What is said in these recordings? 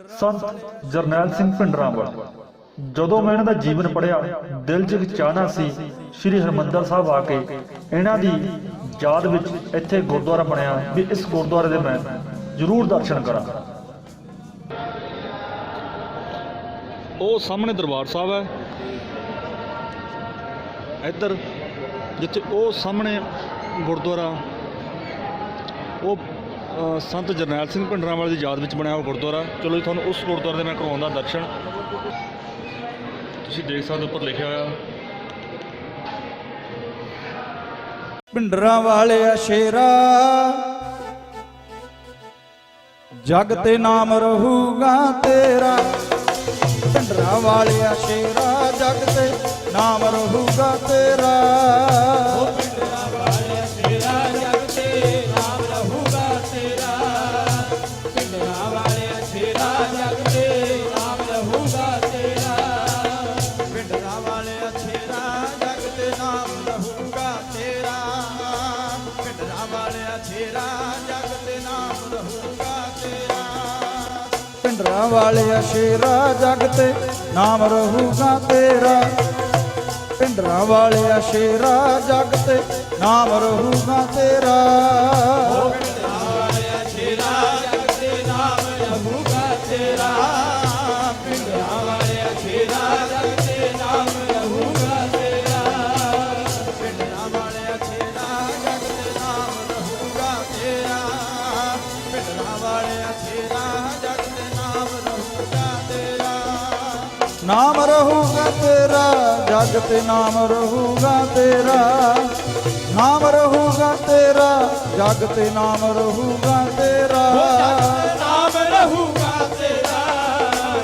ਸੰਤ ਜਰਨੈਲ ਸਿੰਘ ਭਿੰਡਰਾਂਵਾਲ। ਜਦੋਂ ਮੈਂ ਇਹਨਾਂ ਦਾ ਜੀਵਨ ਪੜਿਆ ਦਿਲ 'ਚ ਇੱਕ ਚਾਹਨਾ ਸੀ, ਸ੍ਰੀ ਹਰਮੰਦਰ ਸਾਹਿਬ ਆ ਕੇ ਇਹਨਾਂ ਦੀ ਯਾਦ ਵਿੱਚ ਇੱਥੇ ਗੁਰਦੁਆਰਾ ਬਣਿਆ ਵੀ ਇਸ ਗੁਰਦੁਆਰੇ ਦੇ ਮੈਂ ਜ਼ਰੂਰ ਦਰਸ਼ਨ ਕਰਾਂ ਉਹ ਸਾਹਮਣੇ ਦਰਬਾਰ ਸਾਹਿਬ ਹੈ। ਇੱਧਰ ਜਿੱਥੇ ਉਹ ਸਾਹਮਣੇ ਗੁਰਦੁਆਰਾ, ਉਹ ਸੰਤ ਜਰਨੈਲ ਸਿੰਘ ਭਿੰਡਰਾਂਵਾਲੇ ਦੀ ਯਾਦ ਵਿੱਚ ਬਣਿਆ ਹੋਇਆ ਗੁਰਦੁਆਰਾ। ਚਲੋ ਜੀ, ਤੁਹਾਨੂੰ ਉਸ ਗੁਰਦੁਆਰੇ ਦੇ ਮੈਂ ਕਰਵਾਉਂਦਾ ਦਰਸ਼ਨ। ਤੁਸੀਂ ਦੇਖ ਸਕਦੇ ਹੋ ਉੱਪਰ ਲਿਖਿਆ ਹੋਇਆ। ਭਿੰਡਰਾਂ ਵਾਲਿਆ ਸ਼ੇਰਾ ਜਗ ਤੇ ਨਾਮ ਰਹੂਗਾ ਤੇਰਾ। ਭਿੰਡਰਾਂ ਵਾਲਿਆ ਸ਼ੇਰਾ ਜਗ ਤੇ ਨਾਮ ਰਹੂਗਾ ਤੇਰਾ। ਭਿੰਡਰਾਂ ਵਾਲਿਆ ਸ਼ੇਰਾ ਜਗ ਤੇ ਨਾਮ ਰਹੂਗਾ ਤੇਰਾ। ਭਿੰਡਰਾਂ ਵਾਲਿਆ ਸ਼ੇਰਾ ਜਗ ਤੇ ਨਾਮ ਰਹੂਗਾ ਤੇਰਾ। ਭਿੰਡਰਾਂ ਵਾਲਿਆ ਸ਼ੇਰਾ ਜਗ ਤੇ ਨਾਮ ਰਹੂਗਾ ਤੇਰਾ। ਨਾਮ ਰਹੂਗਾ ਤੇਰਾ ਜਗ ਤੇ ਨਾਮ ਰਹੂਗਾ ਤੇਰਾ ਨਾਮ ਰਹੂਗਾ ਤੇਰਾ ਜਗ ਤੇ ਨਾਮ ਰਹੂਗਾ ਤੇਰਾ ਨਾਮ ਰਹੂਗਾ ਤੇਰਾ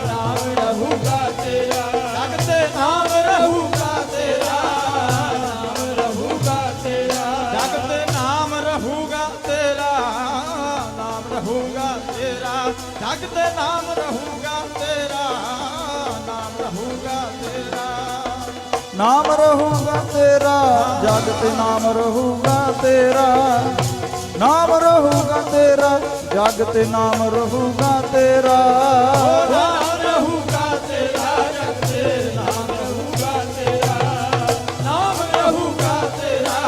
ਨਾਮ ਰਹੂਗਾ ਤੇਰਾ ਜਗ ਤੇ ਨਾਮ ਰਹੂਗਾ ਤੇਰਾ ਨਾਮ ਰਹੂਗਾ ਤੇਰਾ ਜਗ ਤੇ ਨਾਮ ਰਹੂਗਾ ਤੇਰਾ ਨਾਮ ਰਹੂਗਾ ਤੇਰਾ ਜਗ ਤੇ ਨਾਮ ਰਹੂਗਾ ਤੇਰਾ ਰਹੂਗਾ ਤੇਰਾ, ਨਾਮ ਰਹੂਗਾ ਤੇਰਾ, ਜਗ ਤੇ ਨਾਮ ਰਹੂਗਾ ਤੇਰਾ, ਨਾਮ ਰਹੂਗਾ ਤੇਰਾ, ਜਗ ਤੇ ਨਾਮ ਰਹੂਗਾ ਤੇਰਾ। ਤੇਰਾ ਤੇਰਾ, ਨਾਮ ਰਹੂਗਾ ਤੇਰਾ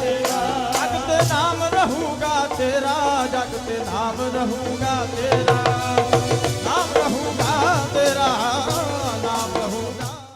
ਤੇਰਾ। ਜਗ ਨਾਮ ਰਹੂਗਾ ਤੇਰਾ, ਜਗ ਨਾਮ ਰਹੂਗਾ ਤੇਰਾ।